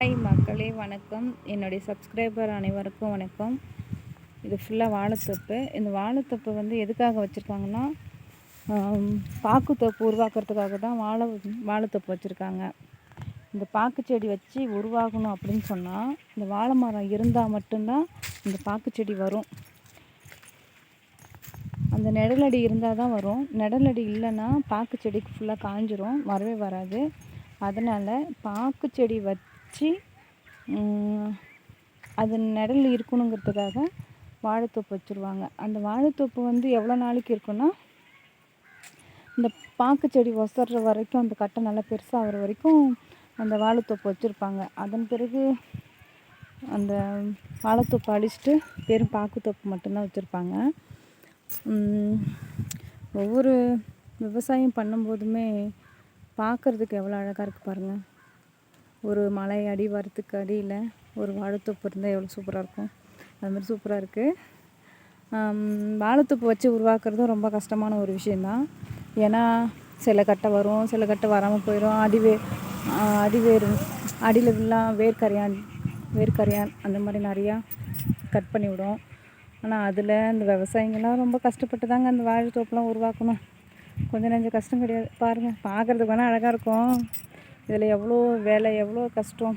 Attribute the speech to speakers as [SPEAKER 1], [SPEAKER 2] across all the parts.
[SPEAKER 1] Hi மக்களே வணக்கம். என்னுடைய சப்ஸ்கிரைபர் அனைவருக்கும் வணக்கம். இது ஃபுல்லாக வாழைத்தொப்பு. இந்த வாழைத்தொப்பு வந்து எதுக்காக வச்சுருக்காங்கன்னா பாக்குத்தொப்பு உருவாக்குறதுக்காக தான் வாழை வாழைத்தொப்பு வச்சுருக்காங்க. இந்த பாக்கு செடி வச்சு உருவாகணும் அப்படின்னு சொன்னால் இந்த வாழை மரம் இருந்தால் மட்டும்தான் இந்த பாக்கு செடி வரும். அந்த நிழலடி இருந்தால் தான் வரும். நிழலடி இல்லைன்னா பாக்கு செடிக்கு ஃபுல்லாக காஞ்சிரும். வரவே வராது. அதனால் பாக்கு செடி வச்சு வச்சு அது நிழல் இருக்கணுங்கிறதுக்காக வாழைத்தோப்பு வச்சுருவாங்க. அந்த வாழைத்தோப்பு வந்து எவ்வளோ நாளைக்கு இருக்குன்னா இந்த பாக்கு செடி ஒசர்ற வரைக்கும் அந்த கட்டை நல்லா பெருசாகிற வரைக்கும் அந்த வாழைத்தோப்பு வச்சுருப்பாங்க. அதன் பிறகு அந்த வாழைத்தோப்பு அழிச்சிட்டு வெறும் பாக்குத்தோப்பு மட்டும்தான் வச்சுருப்பாங்க. ஒவ்வொரு விவசாயம் பண்ணும்போதுமே பார்க்குறதுக்கு எவ்வளோ அழகாக இருக்குது பாருங்கள் ஒரு மலை அடிவாரத்துக்கு அடியில் ஒரு வாழைத்தோப்பு இருந்தால் எவ்வளோ சூப்பராக இருக்கும். அது மாதிரி சூப்பராக இருக்குது வாழைத்தோப்பு வச்சு உருவாக்குறதும் ரொம்ப கஷ்டமான ஒரு விஷயந்தான் ஏன்னா சில கட்டை வரும் சில கட்டை வராமல் போயிடும் அடிவே அடிவேர் அடியில் ஃபுல்லாக வேர்க்கரையான் வேர்க்கரையான் அந்த மாதிரி நிறையா கட் பண்ணி விடும். ஆனால் அதில் இந்த விவசாயிங்கள்லாம் ரொம்ப கஷ்டப்பட்டு தாங்க அந்த வாழைத்தோப்புலாம் உருவாக்கணும். கொஞ்சம் நெஞ்சம் கஷ்டம் கிடையாது. பாருங்கள் பார்க்குறதுக்கு வேணால் அழகாக இருக்கும். இதில் எவ்வளோ வேலை எவ்வளோ கஷ்டம்.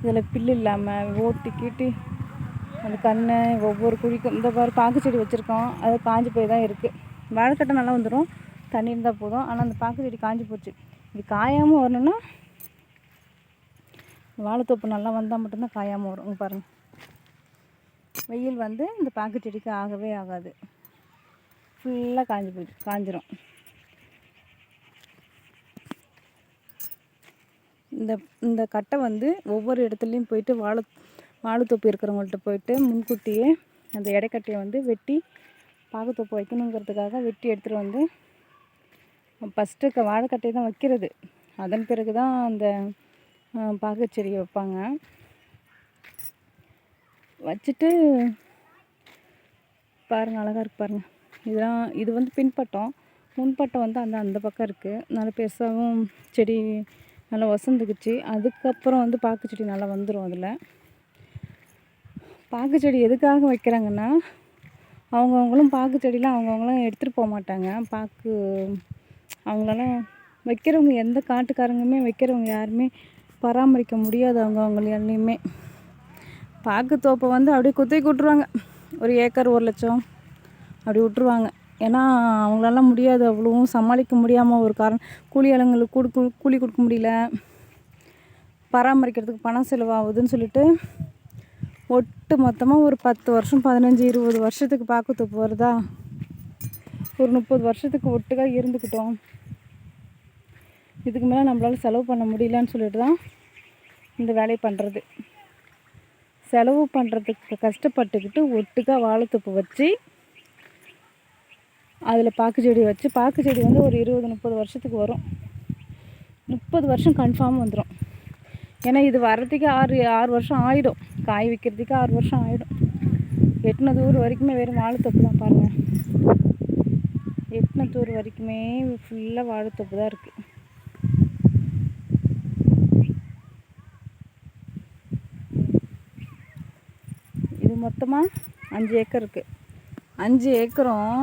[SPEAKER 1] இதில் பில்லு இல்லாமல் ஓட்டி கீட்டி அந்த கண்ணை ஒவ்வொரு குழிக்கும் இந்த பாரு பாக்கு செடி வச்சுருக்கோம். அது காஞ்சி போய் தான் இருக்குது வாழைக்கட்டை நல்லா வந்துடும். தண்ணி இருந்தால் போதும். ஆனால் அந்த பாக்கு செடி காஞ்சி போச்சு. இது காயாமல் வரணும்னா வாழைத்தோப்பு நல்லா வந்தால் மட்டும்தான் காயாமல் வரும். பாருங்கள் வெயில் வந்து இந்த பாக்கு செடிக்கு ஆகவே ஆகாது. ஃபுல்லாக காஞ்சி போயிடுச்சு காஞ்சிரும். இந்த இந்த கட்டை வந்து ஒவ்வொரு இடத்துலையும் போயிட்டு வாழை வாழைத்தோப்பு இருக்கிறவங்கள்ட்ட போயிட்டு முன்கூட்டியே அந்த இடைக்கட்டையை வந்து வெட்டி பாகத்தோப்பு வைக்கணுங்கிறதுக்காக வெட்டி எடுத்துகிட்டு வந்து ஃபஸ்ட்டு க வாழைக்கட்டையை தான் வைக்கிறது. அதன் பிறகு தான் அந்த பாகச்செடியை வைப்பாங்க. வச்சுட்டு பாருங்கள் அழகாக இருக்கு பாருங்கள் இதெல்லாம் இது வந்து பின்பட்டம். முன்பட்டம் வந்து அந்த அந்த பக்கம் இருக்குது நல்ல பெருசாகவும் செடி நல்லா வசந்துக்குச்சு. அதுக்கப்புறம் வந்து பாக்குச்செடி நல்லா வந்துடும் அதில். பாக்குச்செடி எதுக்காக வைக்கிறாங்கன்னா அவங்கவுங்களும் பாக்கு அவங்கவுங்களும் எடுத்துகிட்டு போக மாட்டாங்க. பாக்கு அவங்களால வைக்கிறவங்க எந்த காட்டுக்காரங்களுமே வைக்கிறவங்க யாருமே பராமரிக்க முடியாது அவங்க அவங்களையுமே பாக்கு தோப்பை வந்து அப்படியே குத்தி விட்ருவாங்க ஒரு ஏக்கர் ஒரு லட்சம் அப்படி விட்ருவாங்க ஏன்னா அவங்களால முடியாது. அவ்வளோவும் சமாளிக்க முடியாமல் ஒரு காரணம் கூலி ஆளுங்களுக்கு கொடுக்க கூலி கொடுக்க முடியல. பராமரிக்கிறதுக்கு பணம் செலவாகுதுன்னு சொல்லிட்டு ஒட்டு மொத்தமாக ஒரு பத்து வருஷம் பதினஞ்சு இருபது வருஷத்துக்கு பார்க்கத்து வருதா ஒரு முப்பது வருஷத்துக்கு ஒட்டுக்காக இருந்துக்கிட்டோம். இதுக்கு மேலே நம்மளால் செலவு பண்ண முடியலன்னு சொல்லிட்டு தான் இந்த வேலையை பண்ணுறது செலவு பண்ணுறதுக்கு கஷ்டப்பட்டுக்கிட்டு ஒட்டுக்காக வாழைத்தொப்பு வச்சு அதில் பாக்கு செடி வச்சு பாக்கு செடி வந்து ஒரு இருபது முப்பது வருஷத்துக்கு வரும். முப்பது வருஷம் கன்ஃபார்ம் வந்துடும் ஏன்னா இது வர்றதுக்கே ஆறு ஆறு வருஷம் ஆகிடும் காய் விற்கிறதுக்கு ஆறு வருஷம் ஆகிடும் எட்டின தூர் வரைக்குமே வெறும் வாழைத்தொப்பு தான் பாருங்கள் எட்டின தூர் வரைக்குமே ஃபுல்லாக வாழைத்தொப்பு தான் இருக்குது இது மொத்தமாக அஞ்சு ஏக்கர் இருக்குது அஞ்சு ஏக்கரும்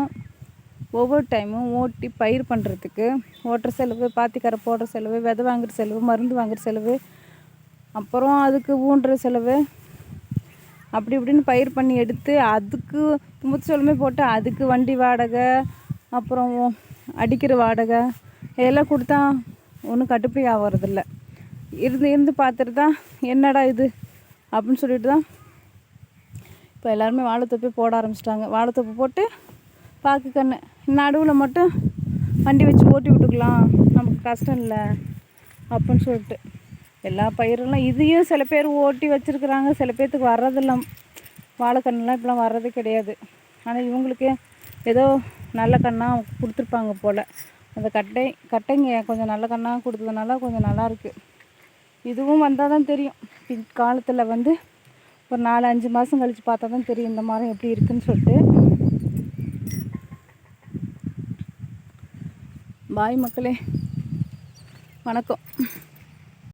[SPEAKER 1] ஒவ்வொரு டைமும் ஓட்டி பயிர் பண்ணுறதுக்கு ஓட்டுற செலவு பாத்திக்கரை போடுற செலவு விதை வாங்குற செலவு மருந்து வாங்குற செலவு அப்புறம் அதுக்கு ஊன்ற செலவு அப்படி இப்படின்னு பயிர் பண்ணி எடுத்து அதுக்கு முத்து போட்டு அதுக்கு வண்டி வாடகை அப்புறம் அடிக்கிற வாடகை இதெல்லாம் கொடுத்தா ஒன்றும் கட்டுப்படி ஆகிறதில்ல இருந்து இருந்து பார்த்துட்டு தான் என்னடா இது அப்படின்னு சொல்லிட்டு தான் இப்போ எல்லாருமே வாழைத்தொப்பி போட ஆரம்பிச்சிட்டாங்க. வாழைத்தொப்பு போட்டு பாக்கு கன்று நடுவில் மட்டும் வண்டி வச்சு ஓட்டி விட்டுக்கலாம். நமக்கு கஷ்டம் இல்லை. அப்படின்னு சொல்லிட்டு. எல்லா பயிரெல்லாம் இதையும் சில பேர் ஓட்டி வச்சுருக்குறாங்க. சில பேர்த்துக்கு வர்றதில்ல வாழைக்கண்ணெலாம் இப்பெல்லாம் வர்றதே கிடையாது. ஆனால் இவங்களுக்கு ஏதோ நல்ல கண்ணாக கொடுத்துருப்பாங்க போல். அந்த கட்டை கட்டைங்க கொஞ்சம் நல்ல கண்ணாக கொடுத்ததுனால கொஞ்சம் நல்லாயிருக்கு இதுவும் வந்தால் தான் தெரியும். பிற்காலத்தில் வந்து ஒரு நாலு அஞ்சு மாதம் கழித்து பார்த்தா தான் தெரியும் இந்த மரம் எப்படி இருக்குதுன்னு சொல்லிட்டு. பாய் மக்களே வணக்கம்.